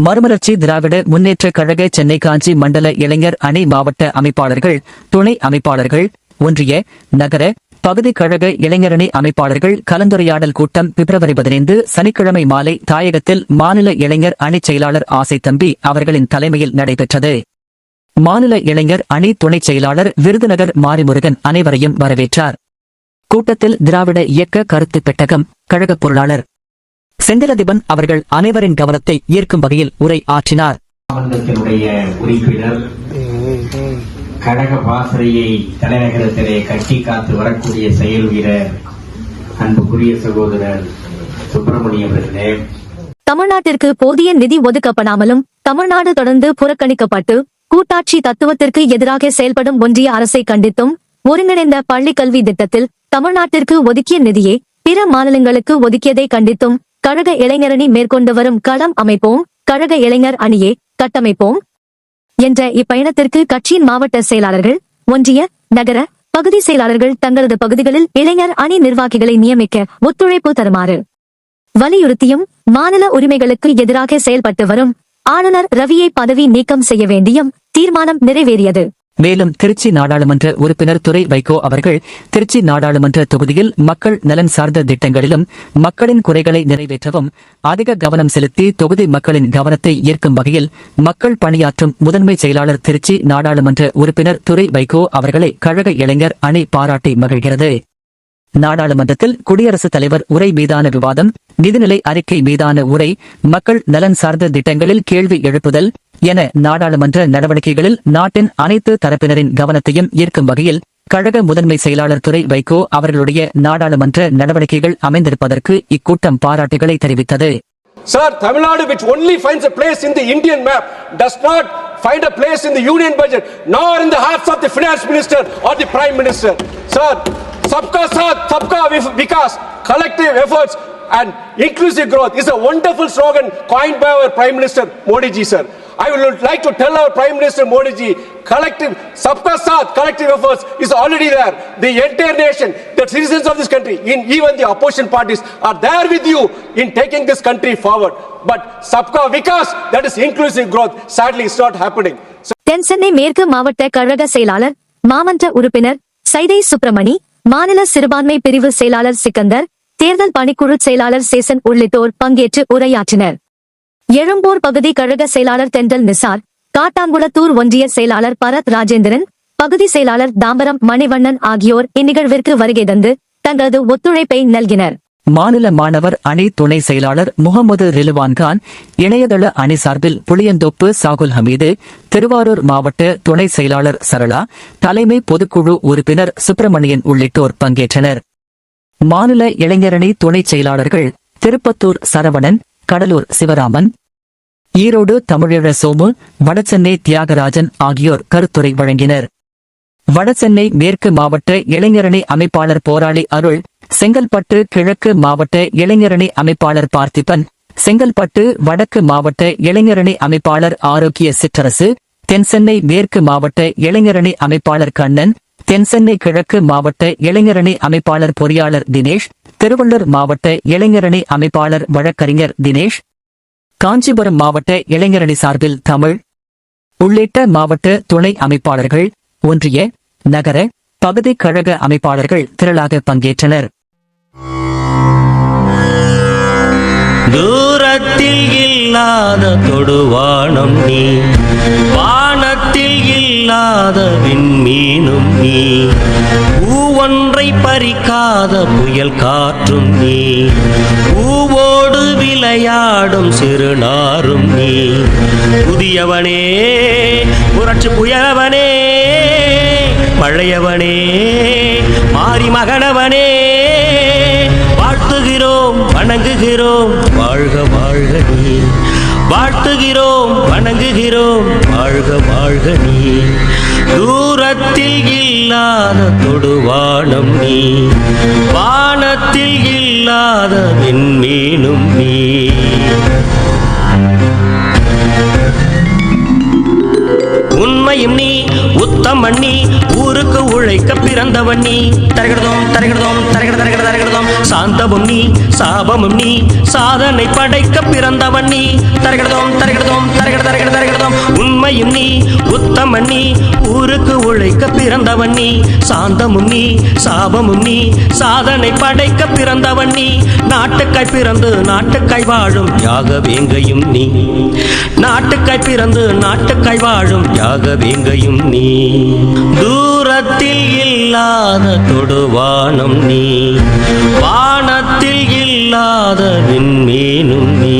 மறுமலர்ச்சி திராவிட முன்னேற்ற கழக சென்னை காஞ்சி மண்டல இளைஞர் அணி மாவட்ட அமைப்பாளர்கள் துணை அமைப்பாளர்கள் ஒன்றிய நகர பகுதி கழக இளைஞரணி அமைப்பாளர்கள் கலந்துரையாடல் கூட்டம் பிப்ரவரி பதினைந்து சனிக்கிழமை மாலை தாயகத்தில் மாநில இளைஞர் அணிச் செயலாளர் ஆசை தம்பி அவர்களின் தலைமையில் நடைபெற்றது. மாநில இளைஞர் அணி துணைச் செயலாளர் விருதுநகர் மாரிமுருகன் அனைவரையும் வரவேற்றார். கூட்டத்தில் திராவிட இயக்க கருத்து பெட்டகம் கழக பொருளாளர் செந்திலதிபன் அவர்கள் அனைவரின் கவனத்தை ஈர்க்கும் வகையில் உரை ஆற்றினார். உறுப்பினர் கழக பாசறையை தலைநகரத்திலே கட்டி காத்து வரக்கூடிய செயல் வீரர் அன்புக்குரிய சகோதரர் சுப்பிரமணியம் அவர்களே. தமிழ்நாட்டிற்கு போதிய நிதி ஒதுக்கப்படாமலும் தமிழ்நாடு தொடர்ந்து புறக்கணிக்கப்பட்டு கூட்டாட்சி தத்துவத்திற்கு எதிராக செயல்படும் ஒன்றிய அரசை கண்டித்தும் ஒருங்கிணைந்த பள்ளி கல்வி திட்டத்தில் தமிழ்நாட்டிற்கு ஒதுக்கிய நிதியை பிற மாநிலங்களுக்கு ஒதுக்கியதை கண்டித்தும் கழக இளைஞரணி மேற்கொண்டு வரும் களம் அமைப்போம். கழக இளைஞர் அணியை கட்டமைப்போம் என்ற இப்பயணத்திற்கு கட்சியின் மாவட்ட செயலாளர்கள் ஒன்றிய நகர பகுதி செயலாளர்கள் தங்களது பகுதிகளில் இளைஞர் அணி நிர்வாகிகளை நியமிக்க ஒத்துழைப்பு தருமாறு வலியுறுத்தியும் மாநில உரிமைகளுக்கு எதிராக செயல்பட்டு வரும் ஆளுநர் ரவியை பதவி நீக்கம் செய்ய வேண்டியும் தீர்மானம் நிறைவேறியது. மேலும் திருச்சி நாடாளுமன்ற உறுப்பினர் துறை வைகோ அவர்கள் திருச்சி நாடாளுமன்ற தொகுதியில் மக்கள் நலன் சார்ந்த திட்டங்களிலும் மக்களின் குறைகளை நிறைவேற்றவும் அதிக கவனம் செலுத்தி தொகுதி மக்களின் கவனத்தை ஈர்க்கும் வகையில் மக்கள் பணியாற்றும் முதன்மை செயலாளர் திருச்சி நாடாளுமன்ற உறுப்பினர் துறை வைகோ அவர்களை கழக இளைஞர் அணி பாராட்டி மகிழ்கிறது. நாடாளுமன்றத்தில் குடியரசுத் தலைவர் உரை மீதான விவாதம் நிதிநிலை அறிக்கை மீதான உரை மக்கள் நலன் சார்ந்த திட்டங்களில் கேள்வி எழுப்புதல் என நாடாளுமன்ற நடவடிக்கைகளில் நாட்டின் அனைத்து தரப்பினரின் கவனத்தையும் ஈர்க்கும் வகையில் கழக முதன்மை செயலாளர் துறை வைகோ அவர்களுடைய நாடாளுமன்ற நடவடிக்கைகள் அமைந்திருப்பதற்கு இக்கூட்டம் பாராட்டுகளை தெரிவித்தது Sir, Tamil Nadu, which only finds a place in the Indian map, does not find a place in the union budget, nor in the hearts of the finance minister or the prime minister. Sir, Sabka Saath, Sabka Vikas, collective efforts and inclusive growth is a wonderful slogan coined by our Prime Minister Modi ji, sir. I would like to tell our Prime Minister Modi ji, collective, Sabka Saath, collective efforts is already there. The entire nation, the citizens of this country, in even the opposition parties are there with you in taking this country forward. But Sabka Vikas, that is inclusive growth, sadly is not happening. So தென்சென்னை மேற்கு மாவட்ட கழக செயலாளர் மாமன்ற உறுப்பினர் சைதை சுப்பிரமணி மாநில சிறுபான்மை பிரிவு செயலாளர் சிக்கந்தர் தேர்தல் பணிக்குழு செயலாளர் சேசன் உள்ளிட்டோர் பங்கேற்று உரையாற்றினர். எழும்பூர் பகுதி கழக செயலாளர் தெண்டல் நிசார் காட்டாங்குளத்தூர் ஒன்றிய செயலாளர் பரத் ராஜேந்திரன் பகுதி செயலாளர் தாம்பரம் மணிவண்ணன் ஆகியோர் இந்நிகழ்விற்கு வருகை தந்து தங்களது ஒத்துழைப்பை நல்கினர். மாநில மாணவர் அணி துணை செயலாளர் முகமது ரிலுவான் கான் இணையதள அணி சார்பில் புளியந்தோப்பு சாகுல் ஹமீது திருவாரூர் மாவட்ட துணை செயலாளர் சரளா தலைமை பொதுக்குழு உறுப்பினர் சுப்பிரமணியன் உள்ளிட்டோர் பங்கேற்றனர். மாநில இளைஞரணி துணைச் செயலாளர்கள் திருப்பத்தூர் சரவணன் கடலூர் சிவராமன் ஈரோடு தமிழீழ சோமு வடசென்னை தியாகராஜன் ஆகியோர் கருத்துரை வழங்கினர். வடசென்னை மேற்கு மாவட்ட இளைஞரணி அமைப்பாளர் போராளி அருள் செங்கல்பட்டு கிழக்கு மாவட்ட இளைஞரணி அமைப்பாளர் பார்த்திபன் செங்கல்பட்டு வடக்கு மாவட்ட இளைஞரணி அமைப்பாளர் ஆரோக்கிய சிற்றரசு தென்சென்னை மேற்கு மாவட்ட இளைஞரணி அமைப்பாளர் கண்ணன் தென்சென்னை கிழக்கு மாவட்ட இளைஞரணி அமைப்பாளர் பொறியாளர் தினேஷ் திருவள்ளூர் மாவட்ட இளைஞரணி அமைப்பாளர் வழக்கறிஞர் தினேஷ் காஞ்சிபுரம் மாவட்ட இளைஞரணி சார்பில் தமிழ் உள்ளிட்ட மாவட்ட துணை அமைப்பாளர்கள் ஒன்றிய நகர பகுதி கழக அமைப்பாளர்கள் திரளாக பங்கேற்றனர். தூரத்தில் இல்லாத தொடுவானம் நீ வானத்தில் இல்லாத விண்மீனும் நீ. பூவொன்றை பறிக்காத புயல் காற்றும் நீ. பூவோடு விளையாடும் சிறுநாரும் நீ. புதியவனே புரட்சி புயலவனே பழையவனே மாறி மகனவனே. வாழ்த்துகிறோம் வணங்குகிறோம் வாழ்க வாழ்க நீ. வாழ்த்துகிறோம் வணங்குகிறோம். வாழ்க வாழ்க நீ. தூரத்தில் இல்லாத தொடுவானம் நீ. வானத்தில் இல்லாத விண்மீனும் நீ. உண்மையும் நீ உத்தமன் நீ. ஊருக்கு உழைக்க பிறந்தவன் நீ. தரகிடதோம் தரகிடதோம் தரகிட தரகிட. சாந்தமும் நீ சாபமும் நீ சாதனை படைக்க பிறந்தவன் நீ. தரகிடதோம் தரகிடதோம் தரகிட தரகிட தரகிடதோம் உண்மையும் நீ உத்தமன் நீ. ஊருக்கு கொடுக்க பிறந்தவன் நீ சாந்தமும் நீ சாபமும் நீ சாதனை படைக்க பிறந்தவன் நீ. நாட்டுக்காய் பிறந்து நாட்டுக்காய் வாழும் யாக வேங்கையும் நீ. நாட்டுக்காய் பிறந்து நாட்டுக்காய் வாழும் யாக வேங்கையும் நீ. தூரத்தில் இல்லாத தொடுவானம் நீ. வானத்தில் இல்லாத விண்மீனும் நீ.